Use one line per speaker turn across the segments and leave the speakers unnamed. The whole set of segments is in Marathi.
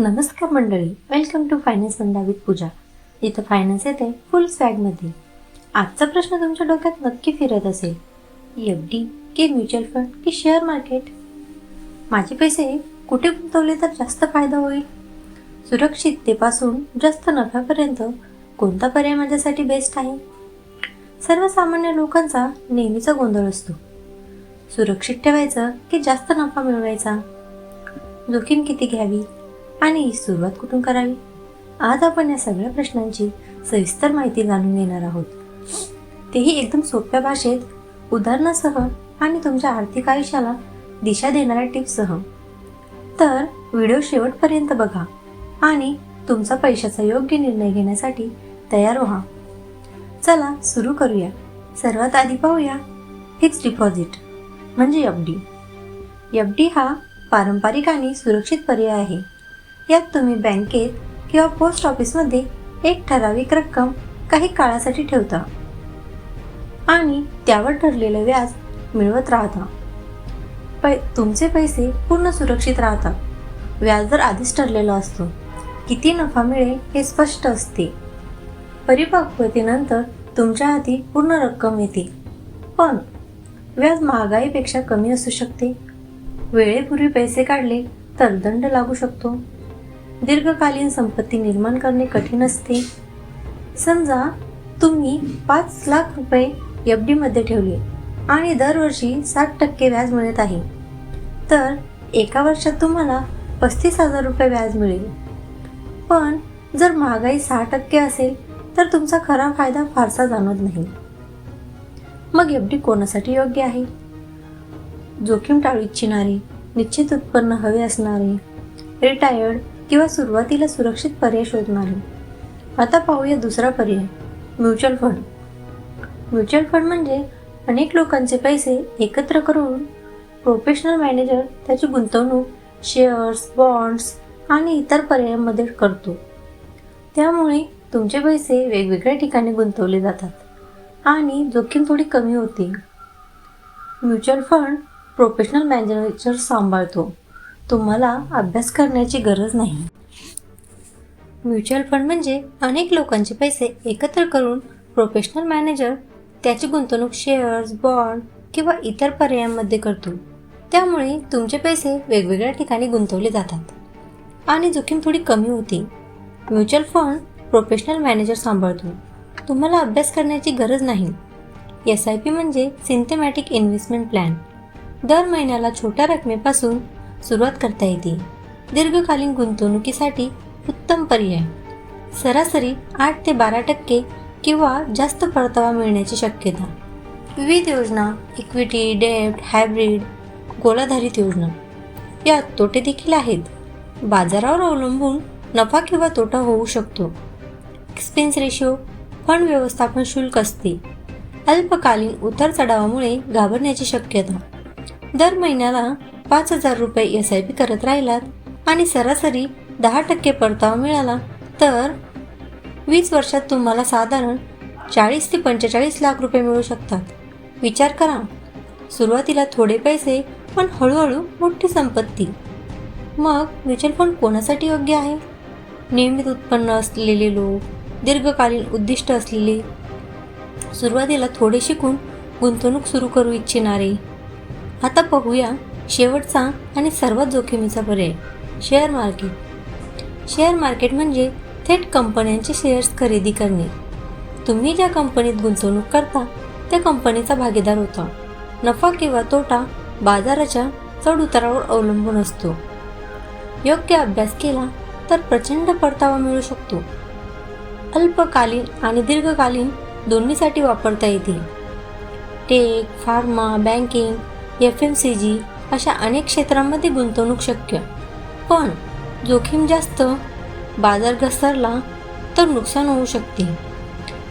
नमस्कार मंडळी वेलकम टू फायनान्स मंडा विथ पूजा. इथं फायनान्स येते फुल स्वॅगमध्ये आजचा प्रश्न तुमच्या डोक्यात नक्की फिरत असेल. एफ डी की म्युच्युअल फंड की शेअर मार्केट माझे पैसे कुठे गुंतवले तर जास्त फायदा होईल? सुरक्षिततेपासून जास्त नफ्यापर्यंत कोणता पर्याय माझ्यासाठी बेस्ट आहे? सर्वसामान्य लोकांचा नेहमीचा गोंधळ असतो. सुरक्षित ठेवायचं की जास्त नफा मिळवायचा? जोखीम किती घ्यावी? आणि सुरुवात कुठून करावी? आज आपण या सगळ्या प्रश्नांची सविस्तर माहिती जाणून घेणार आहोत. तेही एकदम सोप्या भाषेत उदाहरणासह आणि तुमच्या आर्थिक आयुष्याला दिशा देणाऱ्या टिप्ससह. तर व्हिडिओ शेवटपर्यंत बघा आणि तुमचा पैशाचा योग्य निर्णय घेण्यासाठी तयार व्हा. चला सुरू करूया. सर्वात आधी पाहूया फिक्स डिपॉझिट म्हणजे एफ डी. एफ डी हा पारंपरिक आणि सुरक्षित पर्याय आहे. यात तुम्ही बँकेत किंवा पोस्ट ऑफिसमध्ये एक ठराविक रक्कम काही काळासाठी ठेवता. आणि त्यावर ठरलेलं व्याज मिळवत राहता. पै तुमचे पैसे पूर्ण सुरक्षित राहतात. व्याजदर आधीच ठरलेला असतो. किती नफा मिळेल हे स्पष्ट असते. परिपक्वतेनंतर तुमच्या हाती पूर्ण रक्कम येते. पण व्याज महागाईपेक्षा कमी असू शकते. वेळेपूर्वी पैसे काढले तर दंड लागू शकतो. दीर्घकालीन संपत्ती निर्माण करणे कठीण असते. समजा तुम्ही पाच लाख रुपये एफ डीमध्ये ठेवले आणि दरवर्षी साठ टक्के व्याज मिळत आहे. तर एका वर्षात तुम्हाला पस्तीस हजार रुपये व्याज मिळेल. पण जर महागाई सहा टक्के असेल तर तुमचा खरा फायदा फारसा जाणवत नाही. मग एफ डी कोणासाठी योग्य आहे? जोखीम टाळू इच्छिणारे निश्चित उत्पन्न हवे असणारे रिटायर्ड किंवा सुरुवातीला सुरक्षित पर्याय शोधणारे. आता पाहूया दुसरा पर्याय म्युच्युअल फंड. म्युच्युअल फंड म्हणजे अनेक लोकांचे पैसे एकत्र करून प्रोफेशनल मॅनेजर त्याची गुंतवणूक शेअर्स बॉन्ड्स आणि इतर पर्यायांमध्ये करतो. त्यामुळे तुमचे पैसे वेगवेगळ्या ठिकाणी गुंतवले जातात आणि जोखीम थोडी कमी होते. म्युच्युअल फंड प्रोफेशनल मॅनेजर सांभाळतो. तुम्हाला अभ्यास करण्याची गरज नाही. म्युच्युअल फंड म्हणजे अनेक लोकांचे पैसे एकत्र करून प्रोफेशनल मॅनेजर त्याची गुंतवणूक शेअर्स बॉन्ड किंवा इतर पर्यायांमध्ये करतो. त्यामुळे तुमचे पैसे वेगवेगळ्या ठिकाणी गुंतवले जातात आणि जोखीम थोडी कमी होते. म्युच्युअल फंड प्रोफेशनल मॅनेजर सांभाळतो. तुम्हाला अभ्यास करण्याची गरज नाही. एस आय पी म्हणजे सिंथेमॅटिक इन्व्हेस्टमेंट प्लॅन. दर महिन्याला छोट्या रकमेपासून सुरुवात करता येते. दीर्घकालीन गुंतवणुकीसाठी उत्तम पर्याय. सरासरी आठ ते बारा टक्के किंवा जास्त परतावा मिळण्याची शक्यता. विविध योजना इक्विटी डेब्ट हायब्रिड गोलाधारित योजना. यात तोटे देखील आहेत. बाजारावर अवलंबून नफा किंवा तोटा होऊ शकतो. एक्सपेन्स रेशो फंड व्यवस्थापन शुल्क असते. अल्पकालीन उतार चढावामुळे घाबरण्याची शक्यता. दर महिन्याला पाच हजार रुपये एस आय पी करत राहिलात आणि सरासरी दहा टक्के परतावा मिळाला तर वीस वर्षात तुम्हाला साधारण चाळीस ते पंचेचाळीस लाख रुपये मिळू शकतात. विचार करा. सुरुवातीला थोडे पैसे पण हळूहळू मोठी संपत्ती. मग म्युच्युअल फंड कोणासाठी योग्य आहे? नियमित उत्पन्न असलेले लोक दीर्घकालीन उद्दिष्ट असलेले. सुरुवातीला थोडे शिकून गुंतवणूक सुरू करू इच्छिणारे. आता पाहूया शेवटचा आणि सर्वात जोखमीचा पर्याय शेअर मार्केट. शेअर मार्केट म्हणजे थेट कंपन्यांचे शेअर्स खरेदी करणे. तुम्ही ज्या कंपनीत गुंतवणूक करता त्या कंपनीचा भागीदार होता. नफा किंवा तोटा बाजाराच्या चढ उतारावर अवलंबून असतो. योग्य अभ्यास केला तर प्रचंड परतावा मिळू शकतो. अल्पकालीन आणि दीर्घकालीन दोन्हीसाठी वापरता येते. Tech pharma banking F M C G अशा अनेक क्षेत्रांमध्ये गुंतवणूक शक्य. पण जोखीम जास्त बाजार घसरला तर नुकसान होऊ शकते.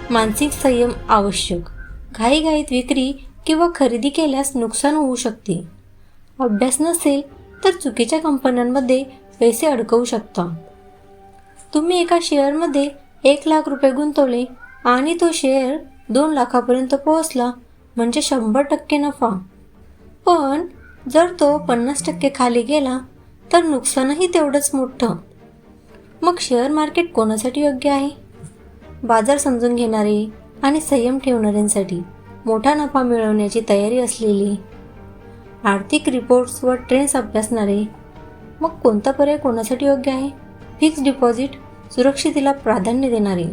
मानसिक संयम आवश्यक. घाईघाईत विक्री किंवा खरेदी केल्यास नुकसान होऊ शकते. अभ्यास नसेल तर चुकीच्या कंपन्यांमध्ये पैसे अडकवू शकता तुम्ही एका शेअरमध्ये एक लाख रुपये गुंतवले आणि तो शेअर दोन लाखापर्यंत पोहोचला म्हणजे शंभर टक्के नफा. पण जर तो पन्नास टक्के खाली गेला तर नुकसानही तेवढंच मोठं. मग शेअर मार्केट कोणासाठी योग्य आहे? बाजार समजून घेणारे आणि संयम ठेवणाऱ्यांसाठी मोठा नफा मिळवण्याची तयारी असलेली. आर्थिक रिपोर्ट्स व ट्रेंड्स अभ्यासणारे मग कोणता पर्याय कोणासाठी योग्य आहे? फिक्स डिपॉझिट सुरक्षितेला प्राधान्य देणारे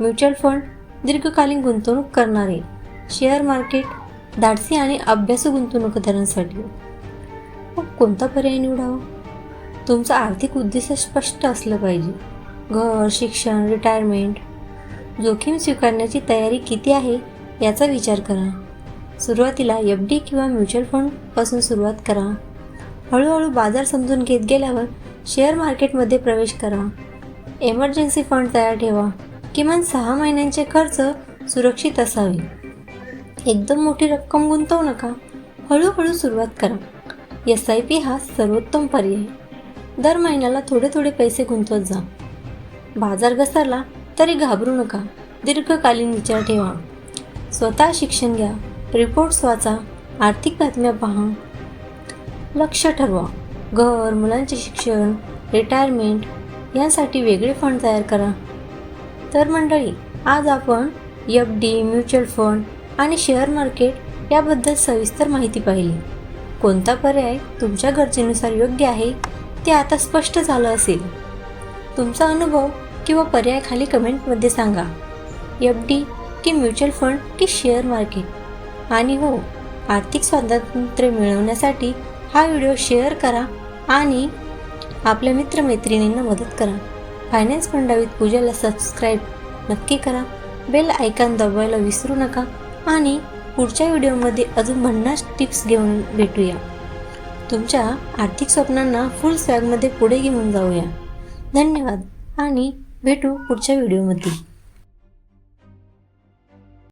म्युच्युअल फंड दीर्घकालीन गुंतवणूक करणारे शेअर मार्केट धाडसी आणि अभ्यासू गुंतवणूकदारांसाठी मग कोणता पर्याय निवडावा? तुमचं आर्थिक उद्दिष्ट स्पष्ट असलं पाहिजे. घर शिक्षण रिटायरमेंट जोखीम स्वीकारण्याची तयारी किती आहे याचा विचार करा. सुरुवातीला एफ डी किंवा म्युच्युअल फंडपासून सुरुवात करा. हळूहळू बाजार समजून घेत गेल्यावर शेअर मार्केटमध्ये प्रवेश करा. एमर्जन्सी फंड तयार ठेवा. किमान सहा महिन्यांचे खर्च सुरक्षित असावे. एकदम मोठी रक्कम गुंतवू नका. हळूहळू सुरुवात करा. एस आय पी हा सर्वोत्तम पर्याय दर महिन्याला थोडे थोडे पैसे गुंतवत जा. बाजार घसरला तरी घाबरू नका. दीर्घकालीन विचार ठेवा. स्वतः शिक्षण घ्या. रिपोर्ट्स वाचा. आर्थिक बातम्या पहा. लक्ष ठरवा. घर मुलांचे शिक्षण रिटायरमेंट यांसाठी वेगळे फंड तयार करा. तर मंडळी आज आपण एफ डी म्युच्युअल फंड आणि शेअर मार्केट याबद्दल सविस्तर माहिती पाहिली. कोणता पर्याय तुमच्या गरजेनुसार योग्य आहे ते आता स्पष्ट झालं असेल. तुमचा अनुभव किंवा पर्याय खाली कमेंटमध्ये सांगा. एफ डी की म्युच्युअल फंड की शेअर मार्केट? आणि हो आर्थिक स्वातंत्र्य मिळवण्यासाठी हा व्हिडिओ शेअर करा आणि आपल्या मित्रमैत्रिणींना मदत करा. फायनान्स फंडावीत पूजाला सबस्क्राईब नक्की करा. बेल आयकॉन दबायला विसरू नका. आणि पुढच्या व्हिडिओमध्ये अजून भन्नास टिप्स घेऊन भेटूया. तुमच्या आर्थिक स्वप्नांना फुल स्वॅगमध्ये पुढे घेऊन जाऊया. धन्यवाद आणि भेटू पुढच्या व्हिडिओमध्ये.